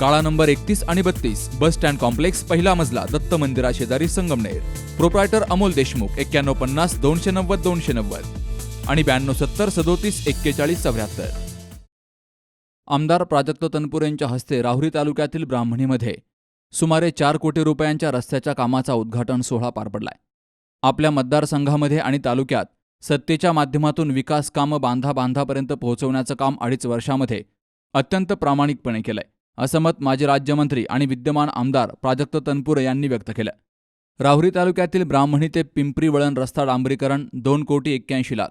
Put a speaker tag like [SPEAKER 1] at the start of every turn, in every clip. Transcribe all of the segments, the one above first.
[SPEAKER 1] काळा नंबर एकतीस आणि बत्तीस बस स्टँड कॉम्प्लेक्स पहिला मजला दत्त मंदिरा शेजारी संगमनेर. प्रोप्रायटर अमोल देशमुख एक्क्याण्णव पन्नास दोनशे नव्वद दोनशे नव्वद. आणि ब्याण्णव सत्तर सदोतीस एक्केचाळीस चौऱ्याहत्तर. आमदार प्राजक्त तनपूर यांच्या हस्ते राहुरी तालुक्यातील ब्राह्मणीमध्ये सुमारे चार कोटी रुपयांच्या रस्त्याच्या कामाचा उद्घाटन सोहळा पार पडलाय. आपल्या मतदारसंघामध्ये आणि तालुक्यात सत्तेच्या माध्यमातून विकास कामं बांधा बांधापर्यंत पोहोचवण्याचं काम अडीच वर्षामध्ये अत्यंत प्रामाणिकपणे केलंय. असं मत माजी राज्यमंत्री आणि विद्यमान आमदार प्राजक्त तनपुरे यांनी व्यक्त केलं. राहुरी तालुक्यातील ब्राह्मणी ते पिंपरी वळण रस्ता डांबरीकरण दोन कोटी एक्क्याऐंशी लाख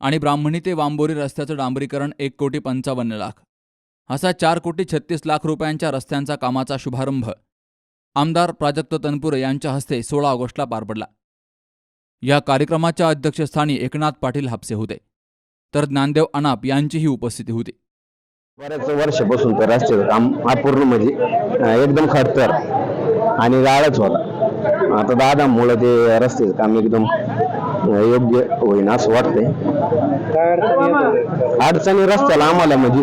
[SPEAKER 1] आणि ब्राह्मणी ते वांबोरी रस्त्याचं डांबरीकरण एक कोटी पंचावन्न लाख. असा चार कोटी छत्तीस लाख रुपयांच्या रस्त्यांचा कामाचा शुभारंभ आमदार प्राजक्त तनपुरे यांच्या हस्ते सोळा ऑगस्टला पार पडला. या कार्यक्रमाच्या अध्यक्षस्थानी एकनाथ पाटील हापसे होते. तर ज्ञानदेव अनाप यांचीही उपस्थिती होती.
[SPEAKER 2] बऱ्याच वर्षापासून तर रस्त्याचं काम अपूर्ण म्हणजे अं, एकदम खडतर आणि गाळच होता. आता दादामुळं ते रस्त्याचं काम एकदम योग्य होईन असं वाटतंय.
[SPEAKER 3] अडचणी
[SPEAKER 2] रस्त्याला आम्हाला म्हणजे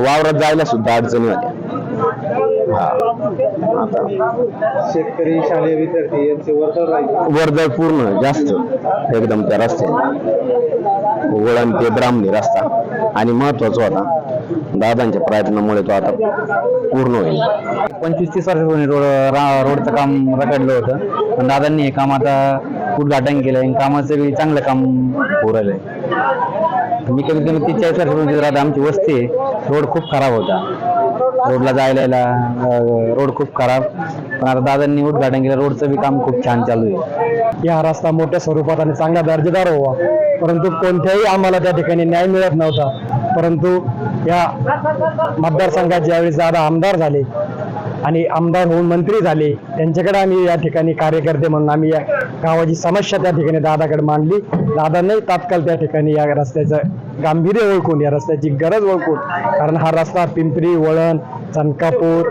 [SPEAKER 2] वावरात जायला सुद्धा अडचणी होत्या. हा. आता
[SPEAKER 3] शेतकरी शालेय विद्यार्थी यांचे वर्दळ
[SPEAKER 2] वर्दळ पूर्ण जास्त एकदम त्या रस्त्यात वळण ते ब्राह्मणी रस्ता. आणि महत्त्वाचा होता दादांच्या प्रयत्नामुळे तो आता पूर्ण होईल.
[SPEAKER 4] पंचवीस तीस वर्षापूर्वी रोड रा- रोडचं काम रखडलं होतं. पण दादांनी हे काम आता उद्घाटन केलं आणि कामाचं बी चांगलं काम होऊ मी कमीत कमी तीस चाळीस वर्षापूर्वी तिथं राहतो आमची वस्ती आहे रोड खूप खराब होता. रोडला जायला यायला अं, रोड खूप खराब. पण आता दादांनी उद्घाटन केलं रोडचं बी काम खूप छान चालू आहे.
[SPEAKER 5] या रस्ता मोठ्या स्वरूपात आणि चांगला दर्जेदार व्हावा. परंतु कोणत्याही आम्हाला त्या ठिकाणी न्याय मिळत नव्हता. परंतु या मतदारसंघात ज्यावेळी दादा आमदार झाले आणि आमदार होऊन मंत्री झाले. त्यांच्याकडे आम्ही या ठिकाणी कार्यकर्ते म्हणून आम्ही या गावाची समस्या त्या ठिकाणी दादाकडे मांडली. दादांनी तात्काळ त्या ठिकाणी या रस्त्याचं गांभीर्य ओळखून या रस्त्याची गरज ओळखून कारण हा रस्ता पिंपरी वळण चनकापूर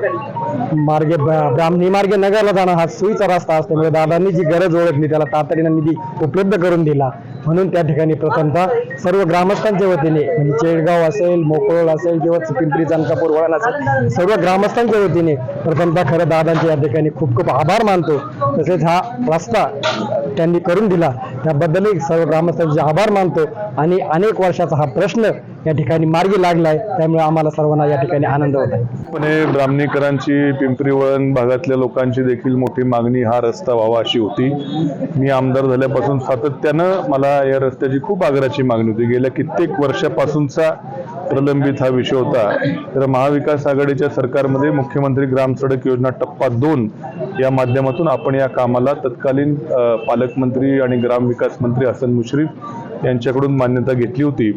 [SPEAKER 5] मार्गे ब्राह्मणी मार्गे नगरला जाणं हा सोयीचा रस्ता असल्यामुळे दादांनी जी गरज ओळखली त्याला तातडीनं निधी उपलब्ध करून दिला. म्हणून त्या ठिकाणी प्रथमतः सर्व ग्रामस्थांच्या वतीने म्हणजे चेडगाव असेल मोकळोळ असेल किंवा पिंपरी जानकापूर वळण असेल सर्व ग्रामस्थांच्या वतीने प्रथमतः खरं दादांचे या ठिकाणी खूप खूप आभार मानतो. तसेच हा रस्ता त्यांनी करून दिला. त्याबद्दलही सर्व ग्रामस्थांचे आभार मानतो. आणि अनेक वर्षाचा हा प्रश्न या ठिकाणी मार्गी लागलाय. त्यामुळे आम्हाला सर्वांना या ठिकाणी आनंद होत आहे.
[SPEAKER 6] ब्राह्मणीकरांची पिंपरी वळण भागातल्या लोकांची देखील मोठी मागणी हा रस्ता व्हावा अशी होती. मी आमदार झाल्यापासून सातत्यानं मला या रस्त्याची खूप आग्रहाची मागणी होती. गेल्या कित्येक वर्षापासूनचा प्रलंबित हा विषय होता. तर महाविकास आघाडीच्या सरकारमध्ये मुख्यमंत्री ग्राम सडक योजना टप्पा दोन या माध्यमातून आपण या कामाला तत्कालीन पालकमंत्री आणि ग्रामविकास मंत्री हसन मुश्रीफ यांच्याकडून मान्यता घेतली होती.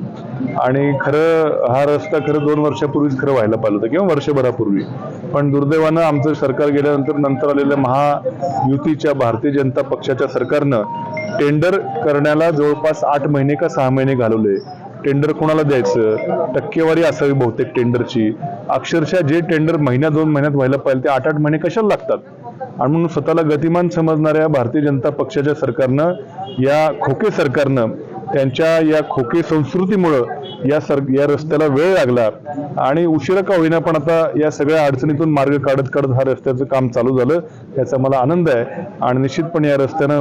[SPEAKER 6] आणि खरं हा रस्ता खरं दोन वर्षापूर्वीच खरं व्हायला पाहिलं होतं किंवा वर्षभरापूर्वी. पण दुर्दैवानं आमचं सरकार गेल्यानंतर नंतर आलेल्या महायुतीच्या भारतीय जनता पक्षाच्या सरकारनं टेंडर करण्याला जवळपास आठ महिने का सहा महिने घालवले. टेंडर कोणाला द्यायचं? टक्केवारी असावी बहुतेक टेंडरची. अक्षरशः जे टेंडर महिन्या दोन महिन्यात व्हायला पाहिजे ते आठ आठ महिने कशाला लागतात? आणि म्हणून स्वतःला गतिमान समजणाऱ्या भारतीय जनता पक्षाच्या सरकारनं या खोके सरकारनं त्यांच्या या खोके संस्कृतीमुळं या सर या रस्त्याला वेळ लागला. आणि उशिरा का होईना पण आता या सगळ्या अडचणीतून मार्ग काढत काढत हा रस्त्याचं काम चालू झालं. याचा मला आनंद आहे. आणि निश्चितपणे या रस्त्यानं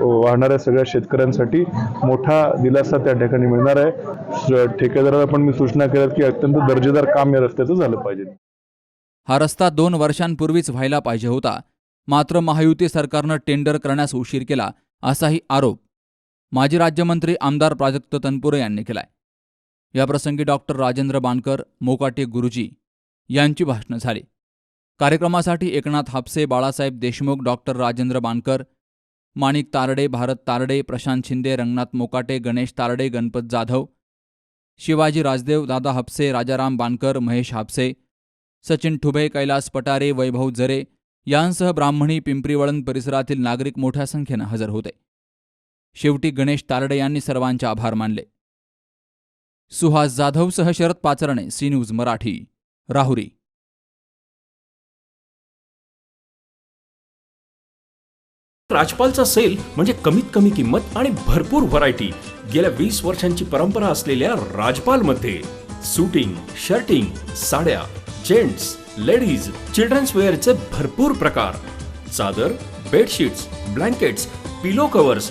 [SPEAKER 6] वाहणाऱ्या सगळ्या शेतकऱ्यांसाठी मोठा दिलासा त्या ठिकाणी मिळणार आहे. ठेकेदाराला पण मी सूचना केल्यात की अत्यंत दर्जेदार काम या रस्त्याचं झालं पाहिजे.
[SPEAKER 1] हा रस्ता दोन वर्षांपूर्वीच व्हायला पाहिजे होता. मात्र महायुती सरकारनं टेंडर करण्यास उशीर केला असाही आरोप. माजी राज्यमंत्री आमदार प्राजक्त तनपुरे यांनी केलाय. याप्रसंगी डॉक्टर राजेंद्र बाणकर मोकाटे गुरुजी यांची भाषणं झाली. कार्यक्रमासाठी एकनाथ हापसे बाळासाहेब देशमुख डॉक्टर राजेंद्र बाणकर माणिक तारडे भारत तारडे प्रशांत शिंदे रंगनाथ मोकाटे गणेश तारडे गणपत जाधव शिवाजी राजदेव दादा हापसे राजाराम बाणकर महेश हापसे सचिन ठुबे कैलास पटारे वैभव जरे यांसह ब्राह्मणी पिंपरीवळण परिसरातील नागरिक मोठ्या संख्येनं हजर होते. शेवटी गणेश तारडे यांनी सर्वांचे आभार मानले. सुहास जाधवसह शरद पाचरणे सी न्यूज मराठी राहुरी.
[SPEAKER 7] राजपालचा सेल म्हणजे कमीत कमी किंमत आणि भरपूर व्हरायटी गेल्या वीस वर्षांची परंपरा असलेल्या राजपालमध्ये सुटिंग शर्टिंग साड्या जेंट्स लेडीज चिल्ड्रन्स वेअरचे भरपूर प्रकार. चादर बेडशीट्स ब्लँकेट्स पिलो कव्हर्स